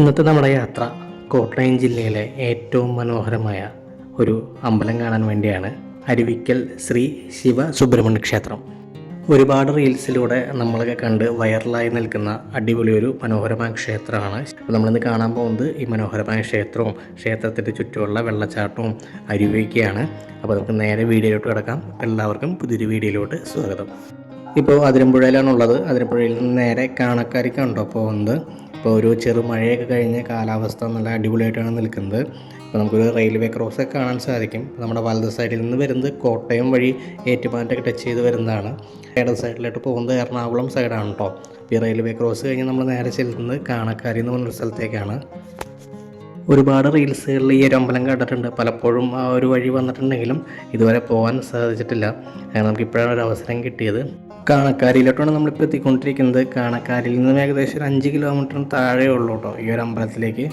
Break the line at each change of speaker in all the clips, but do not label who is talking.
ഇന്നത്തെ നമ്മുടെ യാത്ര കോട്ടയം ജില്ലയിലെ ഏറ്റവും മനോഹരമായ ഒരു അമ്പലം കാണാൻ വേണ്ടിയാണ് അരുവിക്കൽ ശ്രീ ശിവ സുബ്രഹ്മണ്യ ക്ഷേത്രം. ഒരുപാട് റീൽസിലൂടെ നമ്മളൊക്കെ കണ്ട് വൈറലായി നിൽക്കുന്ന അടിപൊളി ഒരു മനോഹരമായ ക്ഷേത്രമാണ്. അപ്പോൾ നമ്മളിന്ന് കാണാൻ പോകുന്നത് ഈ മനോഹരമായ ക്ഷേത്രവും ക്ഷേത്രത്തിന്റെ ചുറ്റുമുള്ള വെള്ളച്ചാട്ടവും അരുവിയൊക്കെയാണ്. അപ്പോൾ നമുക്ക് നേരെ വീഡിയോയിലോട്ട് കിടക്കാം. എല്ലാവർക്കും പുതിയൊരു വീഡിയോയിലോട്ട് സ്വാഗതം. ഇപ്പോൾ അതിരമ്പുഴയിലാണുള്ളത് അതിരമ്പുഴയിൽ നിന്ന് നേരെ കാണക്കാരിക്കാണ്ടോ പോകുന്നത്. ഇപ്പോൾ ഒരു ചെറു മഴയൊക്കെ കഴിഞ്ഞ് കാലാവസ്ഥ നല്ല അടിപൊളിയായിട്ടാണ് നിൽക്കുന്നത്. ഇപ്പോൾ നമുക്കൊരു റെയിൽവേ ക്രോസ് ഒക്കെ കാണാൻ സാധിക്കും. നമ്മുടെ വലത് സൈഡിൽ നിന്ന് വരുന്നത് കോട്ടയം വഴി ഏറ്റുമാനൊക്കെ ടച്ച് ചെയ്ത് വരുന്നതാണ്. ഇടത് സൈഡിലോട്ട് പോകുന്നത് എറണാകുളം സൈഡാണ് കേട്ടോ. ഈ റെയിൽവേ ക്രോസ് കഴിഞ്ഞ് നമ്മൾ നേരെ ചെല്ലുന്നത് കാണക്കാരി എന്ന് പറഞ്ഞൊരു സ്ഥലത്തേക്കാണ്. ഒരുപാട് റീൽസുകളിൽ ഈ ഒരു അമ്പലം കണ്ടിട്ടുണ്ട്. പലപ്പോഴും ആ ഒരു വഴി വന്നിട്ടുണ്ടെങ്കിലും ഇതുവരെ പോകാൻ സാധിച്ചിട്ടില്ല. നമുക്ക് ഇപ്പോഴാണ് ഒരു അവസരം കിട്ടിയത്. കാണക്കാരിയിലോട്ടാണ് നമ്മളിപ്പോൾ എത്തിക്കൊണ്ടിരിക്കുന്നത് കാണക്കാരിയിൽ നിന്നും ഏകദേശം ഒരു അഞ്ച് കിലോമീറ്ററിന് താഴെ ഉള്ളൂ കേട്ടോ ഈ ഒരു അമ്പലത്തിലേക്ക്.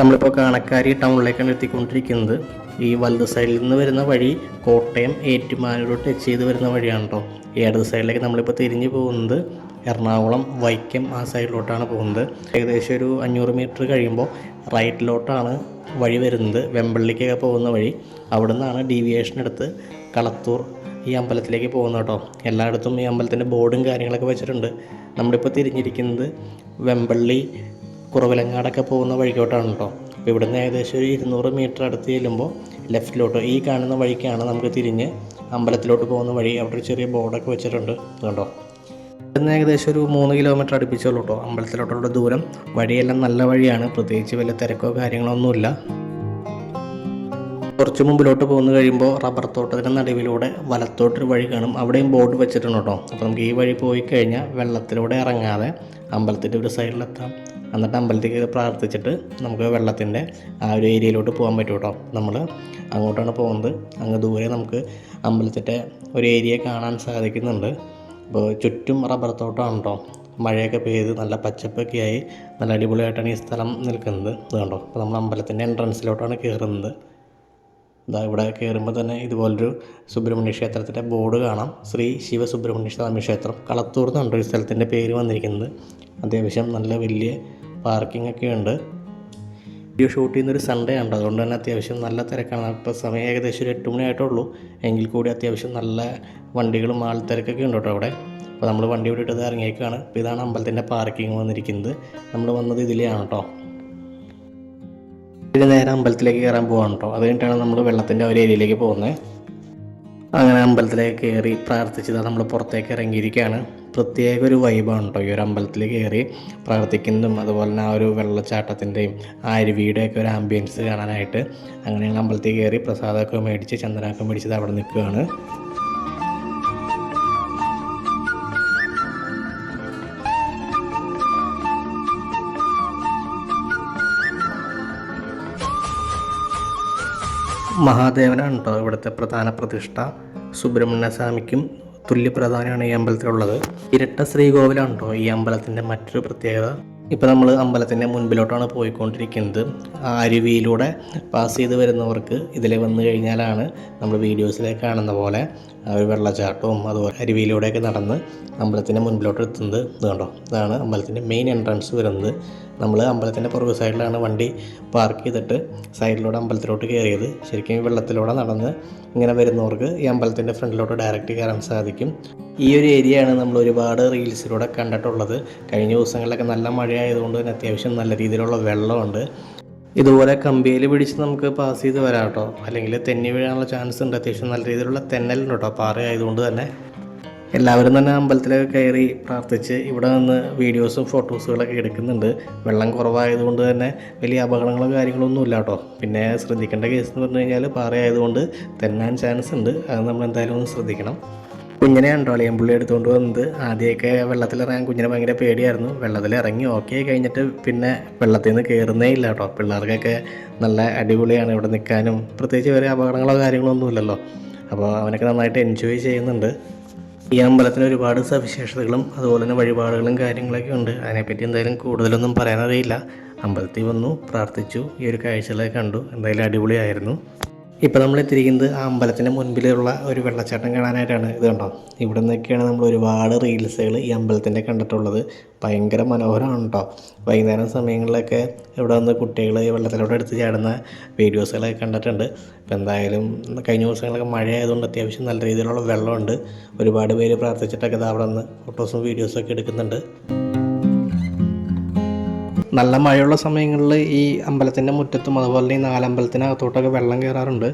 നമ്മളിപ്പോൾ കാണക്കാരി ടൗണിലേക്കാണ് എത്തിക്കൊണ്ടിരിക്കുന്നത്. ഈ വലത് സൈഡിൽ നിന്ന് വരുന്ന വഴി കോട്ടയം ഏറ്റുമാനൂർ ടച്ച് ചെയ്ത് വരുന്ന വഴിയാണ് കേട്ടോ. ഇടത് സൈഡിലേക്ക് നമ്മളിപ്പോൾ തിരിഞ്ഞു പോകുന്നത് എറണാകുളം വൈക്കം ആ സൈഡിലോട്ടാണ് പോകുന്നത്. ഏകദേശം ഒരു അഞ്ഞൂറ് മീറ്റർ കഴിയുമ്പോൾ റൈറ്റിലോട്ടാണ് വഴി വരുന്നത് വെമ്പള്ളിക്കൊക്കെ പോകുന്ന വഴി. അവിടെ നിന്നാണ് ഡീവിയേഷൻ എടുത്ത് കളത്തൂർ ഈ അമ്പലത്തിലേക്ക് പോകുന്നത് കേട്ടോ. എല്ലായിടത്തും ഈ അമ്പലത്തിന്റെ ബോർഡും കാര്യങ്ങളൊക്കെ വെച്ചിട്ടുണ്ട്. നമ്മളിപ്പോൾ തിരിഞ്ഞിരിക്കുന്നത് വെമ്പള്ളി കുറവിലങ്ങാടൊക്കെ പോകുന്ന വഴിക്കോട്ടാണ് കേട്ടോ. അപ്പോൾ ഇവിടുന്ന് ഏകദേശം ഒരു ഇരുന്നൂറ് മീറ്റർ അടുത്ത് ചെല്ലുമ്പോൾ ലെഫ്റ്റിലോട്ട് ഈ കാണുന്ന വഴിക്കാണ് നമുക്ക് തിരിഞ്ഞ് അമ്പലത്തിലോട്ട് പോകുന്ന വഴി. അവിടെ ഒരു ചെറിയ ബോർഡൊക്കെ വെച്ചിട്ടുണ്ട്. കണ്ടോ? ഇവിടുന്ന് ഏകദേശം ഒരു മൂന്ന് കിലോമീറ്റർ അടുപ്പിച്ചുള്ളൂ കേട്ടോ അമ്പലത്തിലോട്ടുള്ള ദൂരം. വഴിയെല്ലാം നല്ല വഴിയാണ്. പ്രത്യേകിച്ച് വലിയ തിരക്കോ കാര്യങ്ങളോ ഒന്നുമില്ല കുറച്ച് മുമ്പിലോട്ട് പോകുന്ന കഴിയുമ്പോൾ റബ്ബർ തോട്ടത്തിന്റെ നടുവിലൂടെ വലത്തോട്ടൊരു വഴി കാണും. അവിടെയും ബോർഡ് വെച്ചിട്ടുണ്ട് കേട്ടോ അപ്പോൾ നമുക്ക് ഈ വഴി പോയി കഴിഞ്ഞാൽ വെള്ളത്തിലൂടെ ഇറങ്ങാതെ അമ്പലത്തിന്റെ ഒരു സൈഡിലെത്താം എന്നിട്ട് അമ്പലത്തിൽ പ്രാർത്ഥിച്ചിട്ട് നമുക്ക് വെള്ളത്തിന്റെ ആ ഒരു ഏരിയയിലോട്ട് പോകാൻ പറ്റും കേട്ടോ നമ്മൾ അങ്ങോട്ടാണ് പോകുന്നത്. അങ്ങ് ദൂരെ നമുക്ക് അമ്പലത്തിന്റെ ഒരു ഏരിയ കാണാൻ സാധിക്കുന്നുണ്ട്. അപ്പോൾ ചുറ്റും റബ്ബർ തോട്ടമാണ് കേട്ടോ മഴയൊക്കെ പെയ്ത് നല്ല പച്ചപ്പൊക്കെ ആയി നല്ല അടിപൊളിയായിട്ടാണ് ഈ സ്ഥലം നിൽക്കുന്നത്. ഇതുണ്ടോ അപ്പോൾ നമ്മൾ അമ്പലത്തിന്റെ എൻട്രൻസിലോട്ടാണ് കയറുന്നത്. ഇതാ ഇവിടെ കയറുമ്പോൾ തന്നെ ഇതുപോലൊരു സുബ്രഹ്മണ്യ ക്ഷേത്രത്തിന്റെ ബോർഡ് കാണാം. ശ്രീ ശിവ സുബ്രഹ്മണ്യ സ്വാമി ക്ഷേത്രം കളത്തൂർ എന്നുണ്ടോ ഈ സ്ഥലത്തിന്റെ പേര് വന്നിരിക്കുന്നത്. അത്യാവശ്യം നല്ല വലിയ പാർക്കിംഗ് ഒക്കെ ഉണ്ട് വീഡിയോ ഷൂട്ട് ചെയ്യുന്ന ഒരു സൺഡേ ഉണ്ട്. അതുകൊണ്ട് തന്നെ അത്യാവശ്യം നല്ല തിരക്കാണ്. ഇപ്പോൾ സമയം ഏകദേശം ഒരു എട്ട് മണിയായിട്ടുള്ളൂ എങ്കിൽ കൂടി അത്യാവശ്യം നല്ല വണ്ടികളും ആൾത്തിരക്കൊക്കെ ഉണ്ട് കേട്ടോ അവിടെ. അപ്പോൾ നമ്മൾ വണ്ടി വിട്ടിട്ട് ഇറങ്ങിയേക്കാണ്. അപ്പോൾ ഇതാണ് അമ്പലത്തിന്റെ പാർക്കിംഗ് വന്നിരിക്കുന്നത്. നമ്മൾ വന്നത് ഇതിലെയാണ് കേട്ടോ. ഇതിന് നേരെ അമ്പലത്തിലേക്ക് കയറാൻ പോവാണ് കേട്ടോ. അത് കഴിഞ്ഞിട്ടാണ് നമ്മൾ വെള്ളത്തിന്റെ ഒരു ഏരിയയിലേക്ക് പോകുന്നത്. അങ്ങനെ അമ്പലത്തിലേക്ക് കയറി പ്രാർത്ഥിച്ചതാണ്. നമ്മൾ പുറത്തേക്ക് ഇറങ്ങിയിരിക്കുകയാണ്. പ്രത്യേക ഒരു വൈബാണ് കേട്ടോ ഈ ഒരു അമ്പലത്തിൽ കയറി പ്രാർത്ഥിക്കുന്നതും അതുപോലെ തന്നെ ആ ഒരു വെള്ളച്ചാട്ടത്തിന്റെയും ആ അരുവിയുടെയൊക്കെ ഒരു ആംബിയൻസ് കാണാനായിട്ട് അങ്ങനെയാണ് അമ്പലത്തിൽ കയറി പ്രസാദമൊക്കെ മേടിച്ച് ചന്ദനമൊക്കെ മേടിച്ചത് അവിടെ നിൽക്കുകയാണ്. മഹാദേവനാണ് കേട്ടോ ഇവിടുത്തെ പ്രധാന പ്രതിഷ്ഠ. സുബ്രഹ്മണ്യ സ്വാമിക്കും തുല്യപ്രധാനമാണ് ഈ അമ്പലത്തിലുള്ളത്. ഇരട്ട ശ്രീകോവിലാണ് കേട്ടോ ഈ അമ്പലത്തിന്റെ മറ്റൊരു പ്രത്യേകത. ഇപ്പോൾ നമ്മൾ അമ്പലത്തിന്റെ മുൻപിലോട്ടാണ് പോയിക്കൊണ്ടിരിക്കുന്നത്. ആ അരുവിയിലൂടെ പാസ് ചെയ്ത് വരുന്നവർക്ക് ഇതിൽ വന്നു കഴിഞ്ഞാലാണ് നമ്മൾ വീഡിയോസിലേക്ക് കാണുന്ന പോലെ ഒരു വെള്ളച്ചാട്ടവും അതുപോലെ അരുവിയിലൂടെയൊക്കെ നടന്ന് അമ്പലത്തിന്റെ മുൻപിലോട്ട് എത്തുന്നത് കണ്ടോ? ഇതാണ് അമ്പലത്തിന്റെ മെയിൻ എൻട്രൻസ് വരുന്നത്. നമ്മൾ അമ്പലത്തിന്റെ പുറകു സൈഡിലാണ് വണ്ടി പാർക്ക് ചെയ്തിട്ട് സൈഡിലൂടെ അമ്പലത്തിലോട്ട് കയറിയത്. ശരിക്കും വെള്ളത്തിലൂടെ നടന്ന് ഇങ്ങനെ വരുന്നവർക്ക് ഈ അമ്പലത്തിന്റെ ഫ്രണ്ടിലോട്ട് ഡയറക്റ്റ് കയറാൻ സാധിക്കും. ഈ ഒരു ഏരിയയാണ് നമ്മൾ ഒരുപാട് റീൽസിലൂടെ കണ്ടിട്ടുള്ളത്. കഴിഞ്ഞ ദിവസങ്ങളിലൊക്കെ നല്ല മഴയായതുകൊണ്ട് തന്നെ അത്യാവശ്യം നല്ല രീതിയിലുള്ള വെള്ളമുണ്ട്. ഇതുപോലെ കമ്പിയിൽ പിടിച്ച് നമുക്ക് പാസ് ചെയ്ത് വരാം കേട്ടോ. അല്ലെങ്കിൽ തെന്നി വീഴാനുള്ള ചാൻസ് ഉണ്ട്. അത്യാവശ്യം നല്ല രീതിയിലുള്ള തെന്നലുണ്ട് കേട്ടോ. പാറ ആയതുകൊണ്ട് തന്നെ. എല്ലാവരും തന്നെ അമ്പലത്തിലൊക്കെ കയറി പ്രാർത്ഥിച്ച് ഇവിടെ നിന്ന് വീഡിയോസും ഫോട്ടോസുകളൊക്കെ എടുക്കുന്നുണ്ട്. വെള്ളം കുറവായതുകൊണ്ട് തന്നെ വലിയ അപകടങ്ങളോ കാര്യങ്ങളോ ഒന്നും ഇല്ല കേട്ടോ. പിന്നെ ശ്രദ്ധിക്കേണ്ട കേസ് എന്ന് പറഞ്ഞു കഴിഞ്ഞാൽ പാറയായതുകൊണ്ട് തെന്നാൻ ചാൻസ് ഉണ്ട്. അത് നമ്മൾ എന്തായാലും ഒന്ന് ശ്രദ്ധിക്കണം. കുഞ്ഞിനെയാണ് കേട്ടോ പുള്ളി എടുത്തുകൊണ്ട് വന്നത്. ആദ്യമൊക്കെ വെള്ളത്തിലിറങ്ങാൻ കുഞ്ഞിനെ ഭയങ്കര പേടിയായിരുന്നു. വെള്ളത്തിൽ ഇറങ്ങി ഓക്കെ കഴിഞ്ഞിട്ട് പിന്നെ വെള്ളത്തിൽ നിന്ന് കയറുന്നേ ഇല്ല കേട്ടോ. പിള്ളേർക്കൊക്കെ നല്ല അടിപൊളിയാണ് ഇവിടെ നിൽക്കാനും. പ്രത്യേകിച്ച് വേറെ അപകടങ്ങളോ കാര്യങ്ങളോ ഒന്നുമില്ലല്ലോ അപ്പോൾ അവനൊക്കെ നന്നായിട്ട് എൻജോയ് ചെയ്യുന്നുണ്ട്. ഈ അമ്പലത്തിന് ഒരുപാട് സവിശേഷതകളും അതുപോലെ തന്നെ വഴിപാടുകളും കാര്യങ്ങളൊക്കെ ഉണ്ട്. അതിനെപ്പറ്റി എന്തായാലും കൂടുതലൊന്നും പറയാനറിയില്ല. അമ്പലത്തിൽ വന്നു പ്രാർത്ഥിച്ചു ഈ ഒരു കാഴ്ചകളൊക്കെ കണ്ടു. എന്തായാലും അടിപൊളിയായിരുന്നു. ഇപ്പോൾ നമ്മൾ എത്തിയിരിക്കുന്നത് ആ അമ്പലത്തിന്റെ മുൻപിലുള്ള ഒരു വെള്ളച്ചാട്ടം കാണാനായിട്ടാണ്. ഇത് കണ്ടോ? ഇവിടെ നിന്നൊക്കെയാണ് നമ്മൾ ഒരുപാട് റീൽസുകൾ ഈ അമ്പലത്തിന്റെ കണ്ടിട്ടുള്ളത്. ഭയങ്കര മനോഹരമാണ് കേട്ടോ വൈകുന്നേരം സമയങ്ങളിലൊക്കെ ഇവിടെ വന്ന് കുട്ടികൾ ഈ വെള്ളത്തിലോട്ട് എടുത്ത് ചാടുന്ന വീഡിയോസുകളൊക്കെ കണ്ടിട്ടുണ്ട്. അപ്പോൾ എന്തായാലും കഴിഞ്ഞ ദിവസങ്ങളൊക്കെ മഴ ആയതുകൊണ്ട് അത്യാവശ്യം നല്ല രീതിയിലുള്ള വെള്ളമുണ്ട്. ഒരുപാട് പേര് പ്രാർത്ഥിച്ചിട്ടൊക്കെ അവിടെ നിന്ന് ഫോട്ടോസും വീഡിയോസൊക്കെ എടുക്കുന്നുണ്ട്. നല്ല മഴയുള്ള സമയങ്ങളിൽ ഈ അമ്പലത്തിന്റെ മുറ്റത്തും അതുപോലെ ഈ നാലമ്പലത്തിനകത്തോട്ടൊക്കെ വെള്ളം കയറാറുണ്ട്.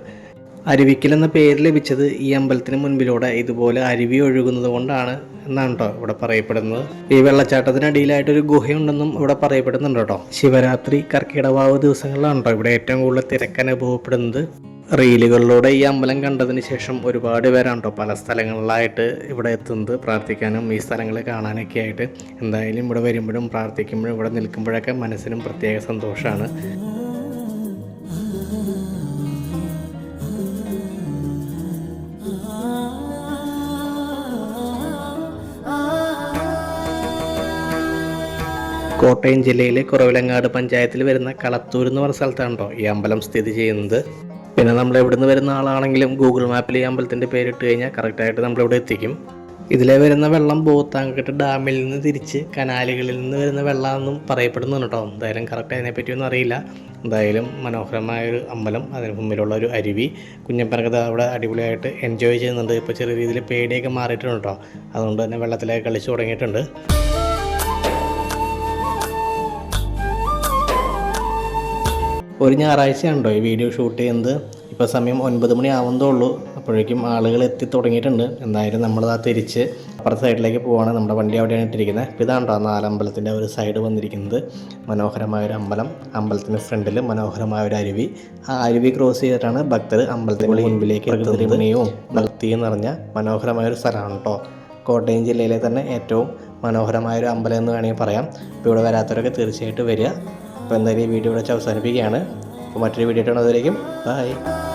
അരുവിക്കൽ എന്ന പേര് ലഭിച്ചത് ഈ അമ്പലത്തിന് മുൻപിലൂടെ ഇതുപോലെ അരുവി ഒഴുകുന്നത് കൊണ്ടാണ് എന്നാണ് കേട്ടോ ഇവിടെ പറയപ്പെടുന്നത്. ഈ വെള്ളച്ചാട്ടത്തിനടിയിലായിട്ടൊരു ഗുഹയുണ്ടെന്നും ഇവിടെ പറയപ്പെടുന്നുണ്ട് കേട്ടോ ശിവരാത്രി കർക്കിടവാവ് ദിവസങ്ങളിലാണ് കേട്ടോ ഇവിടെ ഏറ്റവും കൂടുതൽ തിരക്ക് അനുഭവപ്പെടുന്നത്. റീലുകളിലൂടെ ഈ അമ്പലം കണ്ടതിന് ശേഷം ഒരുപാട് പേരാണ് കേട്ടോ പല സ്ഥലങ്ങളിലായിട്ട് ഇവിടെ എത്തുന്നത്. പ്രാർത്ഥിക്കാനും ഈ സ്ഥലങ്ങൾ കാണാനൊക്കെ ആയിട്ട് എന്തായാലും ഇവിടെ വരുമ്പോഴും പ്രാർത്ഥിക്കുമ്പോഴും ഇവിടെ നിൽക്കുമ്പോഴൊക്കെ മനസ്സിനും പ്രത്യേക സന്തോഷമാണ് കോട്ടയം ജില്ലയിലെ കുറവിലങ്ങാട് പഞ്ചായത്തിൽ വരുന്ന കളത്തൂർ എന്ന് പറഞ്ഞ സ്ഥലത്താണ് ഈ അമ്പലം സ്ഥിതി ചെയ്യുന്നത്. പിന്നെ നമ്മൾ എവിടുന്ന് വരുന്ന ആളാണെങ്കിലും ഗൂഗിൾ മാപ്പിൽ ഈ അമ്പലത്തിന്റെ പേരിട്ട് കഴിഞ്ഞാൽ കറക്റ്റായിട്ട് നമ്മളിവിടെ എത്തിക്കും. ഇതിലെ വരുന്ന വെള്ളം ബോത്താങ്കട്ട് ഡാമിൽ നിന്ന് തിരിച്ച് കനാലുകളിൽ നിന്ന് വരുന്ന വെള്ളമെന്നും പറയപ്പെടുന്നുണ്ട് കേട്ടോ എന്തായാലും കറക്റ്റ് അതിനെപ്പറ്റിയൊന്നും അറിയില്ല. എന്തായാലും മനോഹരമായൊരു അമ്പലം അതിന് മുമ്പിലുള്ള ഒരു അരുവി. കുഞ്ഞപ്പനൊക്കെ അവിടെ അടിപൊളിയായിട്ട് എൻജോയ് ചെയ്യുന്നുണ്ട്. ഇപ്പോൾ ചെറിയ രീതിയിൽ പേടിയൊക്കെ മാറിയിട്ടുണ്ട് കേട്ടോ അതുകൊണ്ട് തന്നെ വെള്ളത്തിലേക്ക് കളിച്ചു തുടങ്ങിയിട്ടുണ്ട്. ഒരു ഞായറാഴ്ചയാണല്ലോ ഈ വീഡിയോ ഷൂട്ട് ചെയ്യുന്നത്. ഇപ്പോൾ സമയം ഒൻപത് മണി ആവുന്നതേ ഉള്ളൂ അപ്പോഴേക്കും ആളുകൾ എത്തി തുടങ്ങിയിട്ടുണ്ട്. എന്തായാലും നമ്മൾ ആ തിരിച്ച് അപ്പുറത്തെ സൈഡിലേക്ക് പോവാണ്. നമ്മുടെ വണ്ടി അവിടെയാണ് ഇട്ടിരിക്കുന്നത്. അപ്പോൾ ഇതാണ് കേട്ടോ നാലമ്പലത്തിന്റെ ഒരു സൈഡ് വന്നിരിക്കുന്നത്. മനോഹരമായ ഒരു അമ്പലം. അമ്പലത്തിന്റെ ഫ്രണ്ടിൽ മനോഹരമായ ഒരു അരുവി. ആ അരുവി ക്രോസ് ചെയ്തിട്ടാണ് ഭക്തർ അമ്പലത്തിന്റെ മുൻപിലേക്ക് പ്രകൃതിയും നിർത്തിയും നിറഞ്ഞ മനോഹരമായൊരു സ്ഥലമാണ് കേട്ടോ. കോട്ടയം ജില്ലയിലെ തന്നെ ഏറ്റവും മനോഹരമായൊരു അമ്പലം എന്ന് വേണമെങ്കിൽ പറയാം. ഇപ്പോൾ ഇവിടെ വരാത്തവരൊക്കെ തീർച്ചയായിട്ടും വരിക. അപ്പോൾ എന്തായാലും ഈ വീഡിയോ ഇവിടെ വെച്ച് അവസാനിപ്പിക്കുകയാണ്. അപ്പോൾ മറ്റൊരു വീഡിയോ ആയിട്ടാണ് അതുവരേക്കും ബൈ